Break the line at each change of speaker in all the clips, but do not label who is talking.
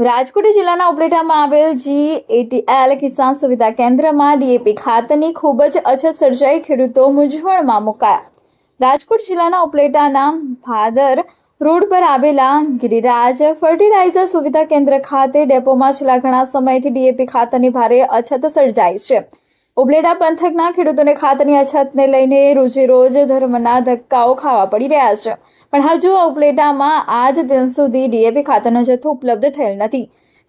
રાજકોટ જિલ્લાના ઉપલેટામાં આવેલ જી એટીએલ કિસાન સુવિધા કેન્દ્રમાં ડીએપી ખાતરની ખૂબ જ અછત સર્જાઈ, ખેડૂતો મૂંઝવણમાં મુકાયા. રાજકોટ જિલ્લાના ઉપલેટાના ભાદર રોડ પર આવેલા ગિરિરાજ ફર્ટિલાઇઝર સુવિધા કેન્દ્ર ખાતે ડેપોમાં છેલ્લા ઘણા સમયથી ડીએપી ખાતરની ભારે અછત સર્જાઈ છે. ઉપલેટા પંથકના ખેડૂતોને ખાતરની અછતને લઈને રોજેરોજ ધર્મના ધક્કાઓ ખાવા પડી રહ્યા છે. પણ હજુ ઉપલેટામાં આજ દિન સુધી ડીએપી ખાતરનો જથ્થો ઉપલબ્ધ થયેલ નથી.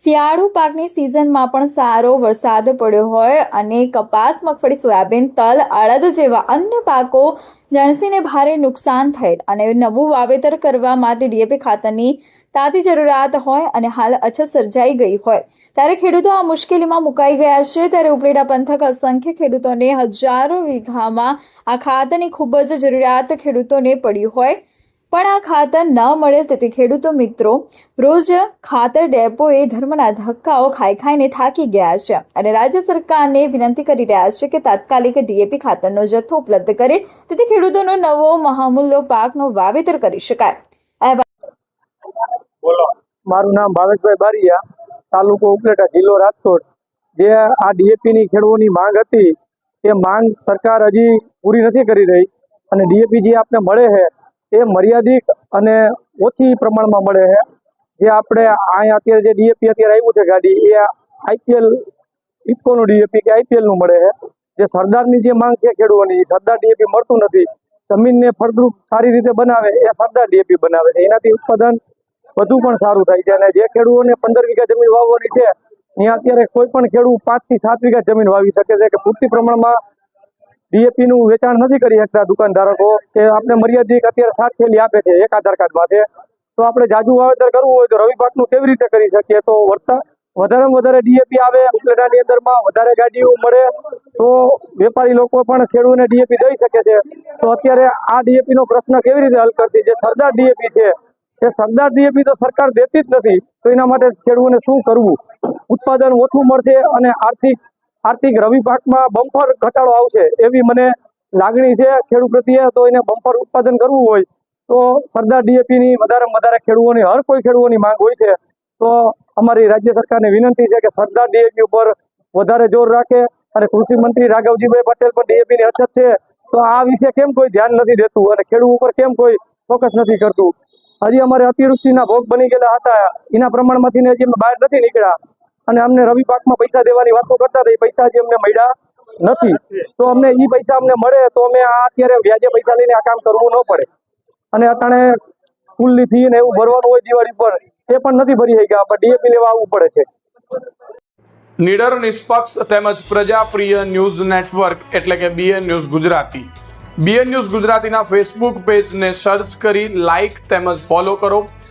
શિયાળુ પાકની સિઝનમાં પણ સારો વરસાદ પડ્યો હોય અને કપાસ, મગફળી, સોયાબીન, તલ, અડદ જેવા અન્ય પાકો જણસીને ભારે નુકસાન થયેલ અને નવું વાવેતર કરવા માટે ડીએપી ખાતરની તાતી જરૂરિયાત હોય અને હાલ અછત સર્જાઈ ગઈ હોય. ત્યારે ખેડૂતો આ મુશ્કેલીમાં મુકાઈ ગયા છે. ત્યારે ઉપલેટા પંથક અસંખ્ય ખેડૂતોને હજારો વીઘામાં આ ખાતરની ખૂબ જ જરૂરિયાત ખેડૂતોને પડી હોય. પણ આ ખાતર ન મળે તેથી ખેડૂતો મિત્રો રોજ ખાતર ડેપોએ ધર્મના ધક્કાઓ ખાઈ ખાઈને થાકી ગયા છે. અને રાજ્ય સરકારને વિનંતી કરી રહ્યા છે કે તાત્કાલિક ડીએપી ખાતરનો જથ્થો ઉપલબ્ધ કરે તેથી ખેડૂતોનો નવો મહામૂલ્ય પાકનો વાવેતર કરી શકાય.
બોલો.
મારું નામ ભાવેશભાઈ બારિયા, તાલુકો ઉપલેટા, જિલ્લો રાજકોટ. જે આ ડીએપી ની ખેડૂતોની માંગ હતી, એ માંગ સરકાર હજી પૂરી નથી કરી રહી. અને ડીએપી જે આપને મળે છે એ મર્યાદિત અને ઓછી પ્રમાણમાં મળે છે. જે આપણે અહીંયા અત્યારે જે ડીએપી અત્યારે આવ્યું છે ગાડી, એ આઈપીએલ ઇફકોનું ડીએપી કે આઈપીએલનું મળે છે. જે સરદારની જે માંગ છે ખેડૂતોની સરદાર ડીએપી મળતું નથી. જમીનને ફળદ્રુપ સારી રીતે બનાવે, એ સરદાર ડીએપી બનાવે છે. એનાથી ઉત્પાદન વધુ પણ સારું થાય છે. અને જે ખેડૂતોને પંદર વીઘા જમીન વાવવાની છે, ત્યાં અત્યારે કોઈ પણ ખેડૂત પાંચથી સાત વીઘા જમીન વાવી શકે છે કે પૂરતી પ્રમાણમાં ડીએપી નું વેચાણ નથી કરી શકતા દુકાનધારકો કે આપણે મર્યાદિત અત્યારે સાત થેલી આપે છે એક આધાર કાર્ડ માટે તો આપણે જાજુ વાવેતર કરવું હોય તો રવિ પાકનું કેવી રીતે કરી શકીએ? તો વર્તા વધારેમાં વધારે ડીએપી આવે, ઉપલેટાની અંદરમાં વધારે ગાડીઓ મળે, તો વેપારી લોકો પણ ખેડૂતને ડીએપી દઈ શકે છે. તો અત્યારે આ ડીએપી નો પ્રશ્ન કેવી રીતે હલ કરશે? જે સરદાર ડીએપી છે, એ સરદાર ડીએપી તો સરકાર દેતી જ નથી, તો એના માટે ખેડૂતોને શું કરવું? ઉત્પાદન ઓછું મળશે અને આર્થિક આર્થિક રવિ પાકમાં બમ્પર ઘટાડો આવશે એવી મને લાગણી છે ખેડૂત પ્રત્યે, તો એને બમ્પર ઉત્પાદન કરવું હોય તો સરદાર ડીએપી ની વધારેમાં વધારે ખેડૂતોની, હર કોઈ ખેડૂતોની માંગ હોય છે. તો અમારી રાજ્ય સરકારને વિનંતી છે કે સરદાર ડીએપી ઉપર વધારે જોર રાખે અને કૃષિ મંત્રી રાઘવજીભાઈ પટેલ પણ ડીએપીની અછત છે, તો આ વિશે કેમ કોઈ ધ્યાન નથી દેતું અને ખેડૂત ઉપર કેમ કોઈ ફોકસ નથી કરતું? હજી અમારે અતિવૃષ્ટિના ભોગ બની ગયેલા હતા, એના પ્રમાણમાંથી હજી અમે બહાર નથી નીકળ્યા. અને અમને રવિ પાકમાં પૈસા દેવાની વાતો કરતા હતા, એ પૈસા હજી અમને મળ્યા નથી. તો અમને એ પૈસા અમને મળે તો અમે આ અત્યારે વ્યાજે પૈસા લઈને આ કામ કરવું ન પડે. અને અત્યારે સ્કૂલની ફી ને એવું ભરવાનું હોય દિવાળી પર, એ પણ નથી ભરી શક્યા. પણ ડીએપી લેવા આવવું પડે છે.
નિડર, નિષ્પક્ષ તેમજ પ્રજાપ્રિય ન્યૂઝ નેટવર્ક એટલે કે BN news Gujarati. BN news ગુજરાતીના ફેસબુક પેજને સર્ચ કરી લાઇક તેમજ ફોલો કરો.